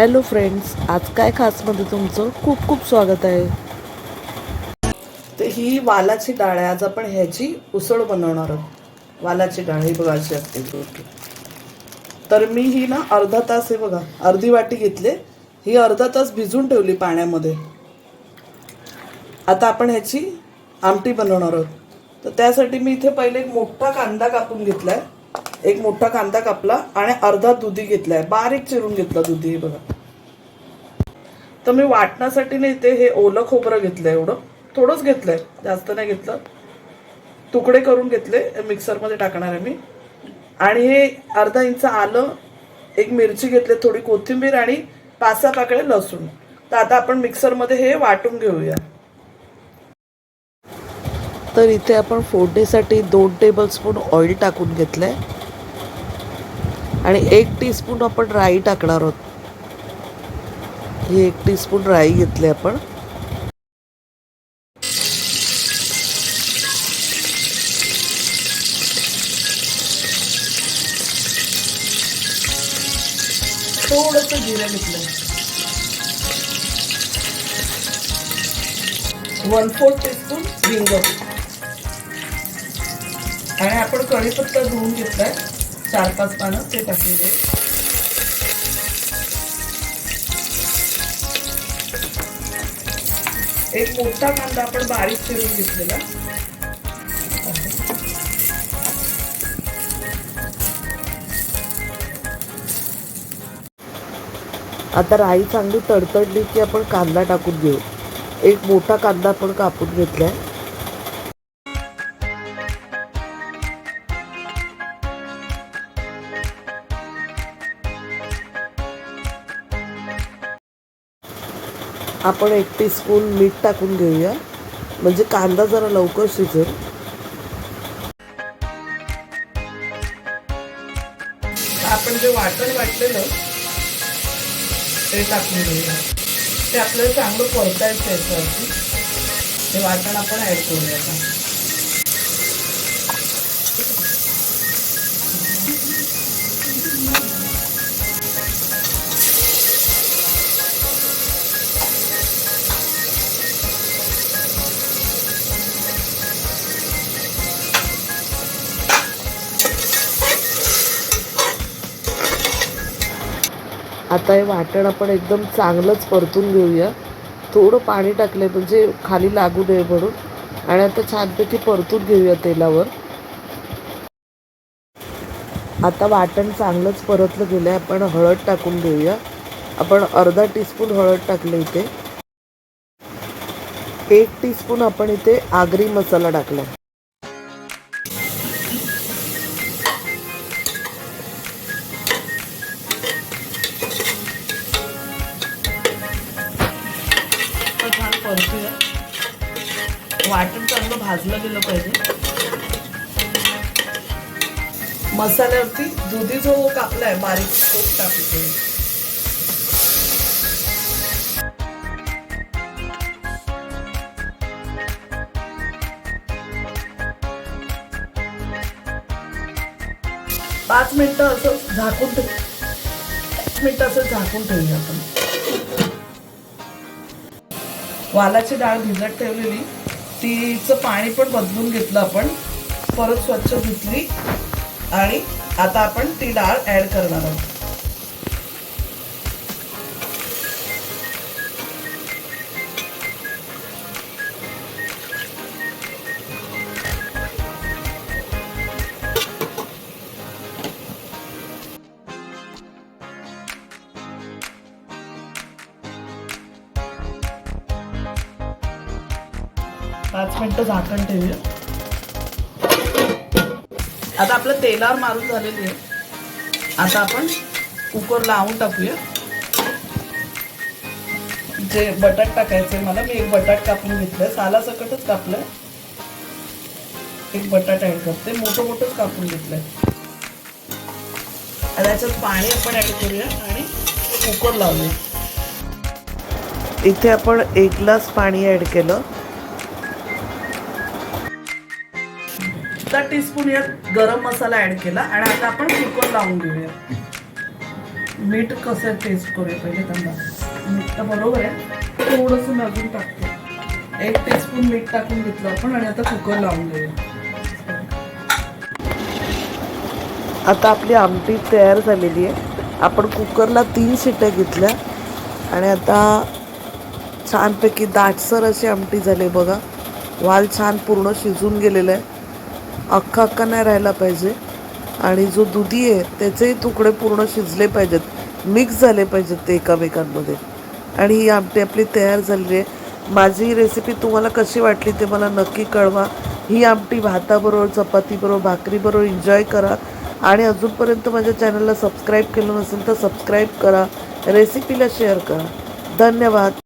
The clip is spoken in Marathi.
हॅलो फ्रेंड्स आज काय खासमध्ये तुमचं? खूप खूप स्वागत आहे. तर ही वालाची डाळ आहे. आज आपण ह्याची उसळ बनवणार आहोत. वालाची डाळ ही बघा अशी असते. तर मी ही ना अर्धा तास हे बघा अर्धी वाटी घेतले. ही अर्धा तास भिजून ठेवली पाण्यामध्ये. आता आपण ह्याची आमटी बनवणार आहोत. तर त्यासाठी मी इथे पहिले एक मोठा कांदा कापून घेतलाय. एक मोठा कांदा कापला आणि अर्धा दुधी घेतलाय. बारीक चिरून घेतला दुधी हे बघा. तर मी वाटण्यासाठी नाही ते हे ओलं खोबरं घेतलंय एवढं. थोडंच घेतलंय. जास्त नाही घेतलं. तुकडे करून घेतले. मिक्सरमध्ये टाकणार आहे मी. आणि हे अर्धा इंच आलं एक मिरची घेतली थोडी कोथिंबीर आणि पाच सहा पाकळे लसूण. तर आता आपण मिक्सरमध्ये हे वाटून घेऊया. तर इथे आपण फोडणीसाठी दोन टेबलस्पून ऑइल टाकून घेतलंय. आणि एक टीस्पून आपण राई टाकणार आहोत. ही एक टीस्पून राई घेतली आपण. थोडस जिरं घेतलंय वन फोर्थ टीस्पून हिंग आणि आपण कढीपत्ता धुवून घेतलाय. चार पाच पानं ते टाकून दे एक मोठा कांदा आपण बारीक चिरून घेतलेला. आता राई चांगली तडतडली की आपण कांदा टाकून घेऊ. एक मोठा कांदा आपण कापून घेतला आहे आपण एक टी स्पून मीठ टाकून घेऊया. म्हणजे कांदा जरा लवकर शिजेल. आपण जे वाटण वाटलेलं ते टाकून घेऊया. ते आपल्याला चांगलं परतायचं याच्यावरती ते वाटण आपण ॲड करूया आता हे वाटण आपण एकदम चांगलंच परतून घेऊया. थोडं पाणी टाकलं आहे म्हणजे खाली लागू नये म्हणून. आणि आता छानपैकी परतून घेऊया तेलावर. आता वाटण चांगलंच परतलं गेलं आहे आपण हळद टाकून घेऊया. आपण अर्धा टीस्पून हळद टाकले इथे. एक टीस्पून आपण इथे आगरी मसाला टाकला परतूया वाटण चांगलं भाजलं गेलं पाहिजे. मसाल्यावरती दुधी जो कापलाय बारीक तो टाकतो पाच मिनिटं असं झाकून ठेव पाच मिनिटं असं झाकून ठेवूया आपण. वालाची डाळ भिजत ठेवलेली. तिचं पाणी पण बदलून घेतलं आपण. परत स्वच्छ धुतली. आणि आता आपण ती डाळ ॲड करणार आहोत. पाच मिनटं झाकण ठेवूया. आता आपलं तेलावर मारून झालेली आहे. आता आपण कुकर लावून टाकूया. जे बटाट टाकायचे मला मी एक बटाट कापून घेतलं साला सकटच एक बटाट ऍड करते. मोठं मोठंच कापून घेतलंय. आणि याच्यात पाणी आपण ऍड करूया आणि कुकर लावूया. इथे आपण एक ग्लास पाणी ऍड केलं. अर्धा टीस्पून यात गरम मसाला ऍड केला आणि आता आपण कुकर लावून घेऊया मीठ कसं टेस्ट करूया पहिले त्यांना? मीठ तर बरोबर आहे. थोडंसं मी टाकतो. एक टीस्पून मीठ टाकून घेतलं आपण आणि आता कुकर लावून देऊया आता आपली आमटी तयार झालेली आहे. आपण कुकरला तीन शिट्या घेतल्या आणि आता छानपैकी दाटसर अशी आमटी झाली आहे बघा. वाल छान पूर्ण शिजून गेलेलं आहे. अख्खा अख्खा नाही राहिला पाहिजे. आणि जो दुधी आहे त्याचेही तुकडे पूर्ण शिजले पाहिजेत. मिक्स झाले पाहिजेत ते एकामेकांमध्ये. आणि ही आमटी आपली तयार झालेली आहे. माझी ही रेसिपी तुम्हाला कशी वाटली ते मला नक्की कळवा. ही आमटी भाताबरोबर चपातीबरोबर भाकरीबरोबर एन्जॉय करा. आणि अजूनपर्यंत माझ्या चॅनलला सबस्क्राईब केलं नसेल तर सबस्क्राईब करा. रेसिपीला शेअर करा. धन्यवाद.